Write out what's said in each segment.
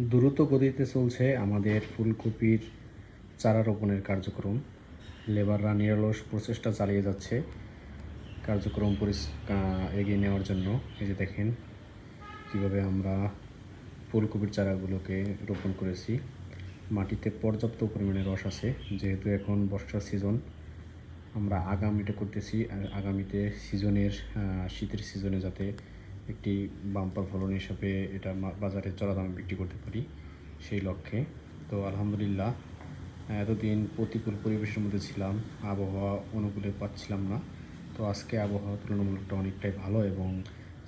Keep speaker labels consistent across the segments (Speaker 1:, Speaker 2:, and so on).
Speaker 1: দ্রুত গতিতে চলছে আমাদের ফুলকপির চারা রোপণের কার্যক্রম লেবাররা নিরলস প্রচেষ্টা চালিয়ে যাচ্ছে। কার্যক্রম এগিয়ে নেওয়ার জন্য। এই যে দেখেন কীভাবে আমরা ফুলকপির চারাগুলোকে রোপণ করেছি। মাটিতে পর্যাপ্ত পরিমাণে রস আছে। যেহেতু এখন বর্ষার সিজন, আমরা আগামীটা করতেছি আগামীতে সিজনের শীতের সিজনে যাতে একটি বাম্পার ফলন হিসাবে এটা বাজারে চড়া দামে বিক্রি করতে পারি সেই লক্ষ্যে। তো আলহামদুলিল্লাহ, এতদিন প্রতিকূল পরিবেশের মধ্যে ছিলাম, আবহাওয়া অনুকূলে পাচ্ছিলাম না। তো আজকে আবহাওয়া তুলনামূলকটা অনেকটাই ভালো এবং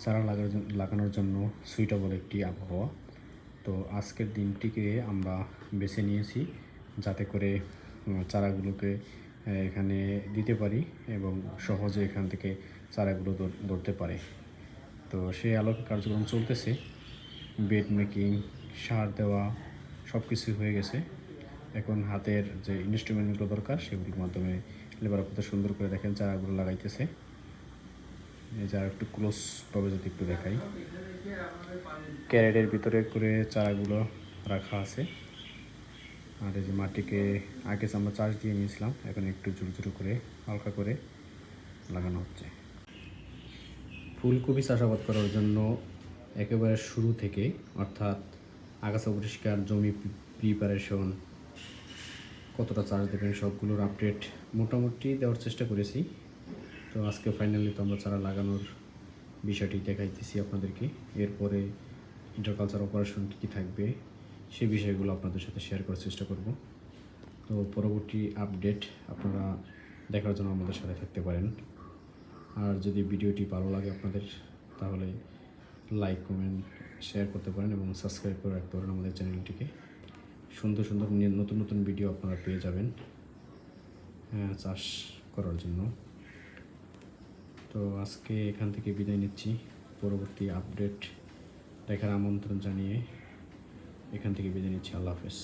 Speaker 1: চারা জন্য লাগানোর জন্য সুইটেবল একটি আবহাওয়া। তো আজকের দিনটিকে আমরা বেছে নিয়েছি যাতে করে চারাগুলোকে, এখানে দিতে পারি এবং সহজে এখান থেকে চারাগুলো ধরতে পারে। তো সেই আলোকে কার্যক্রম চলতেছে। বেড মেকিং, সার দেওয়া সব কিছু হয়ে গেছে। এখন হাতের যে ইনস্ট্রুমেন্টগুলো দরকার, সেগুলির মাধ্যমে লেবার কত সুন্দর করে দেখেন, চারাগুলো লাগাইতেছে। এই যা একটু ক্লোজভাবে যদি একটু দেখাই। ক্যারেটের ভিতরে করে চারাগুলো রাখা আছে। আর এই যে মাটিকে আগে আমরা চাষ দিয়ে নিয়েছিলাম, এখন একটু জোর জোর করে, হালকা করে লাগানো হচ্ছে। ফুলকপি চাষাবাদ করার জন্য একেবারে শুরু থেকে অর্থাৎ আগাছা পরিষ্কার, জমি প্রিপারেশন কতটা চার্জ দেবেন সবগুলোর আপডেট মোটামুটি দেওয়ার চেষ্টা করেছি। তো আজকে ফাইনালি তো আমরা চারা লাগানোর বিষয়টি দেখাইতেছি আপনাদেরকে। এরপরে ইন্টারকালচার অপারেশন কী কী থাকবে, সে বিষয়গুলো আপনাদের সাথে শেয়ার করার চেষ্টা করব। তো পরবর্তী আপডেট আপনারা দেখার জন্য আমাদের সাথে থাকতে পারেন। আর যদি ভিডিওটি ভালো লাগে আপনাদের তাহলে লাইক কমেন্ট শেয়ার করতে পারেন এবং সাবস্ক্রাইব করে রাখতে পারেন আমাদের চ্যানেলটিকে। সুন্দর সুন্দর নতুন নতুন ভিডিও আপনারা পেয়ে যাবেন হ্যাঁ, চাষ করার জন্য। তো আজকে এখান থেকে বিদায় নিচ্ছি। পরবর্তী আপডেট দেখার আমন্ত্রণ জানিয়ে এখান থেকে বিদায় নিচ্ছি। আল্লাহ হাফেজ।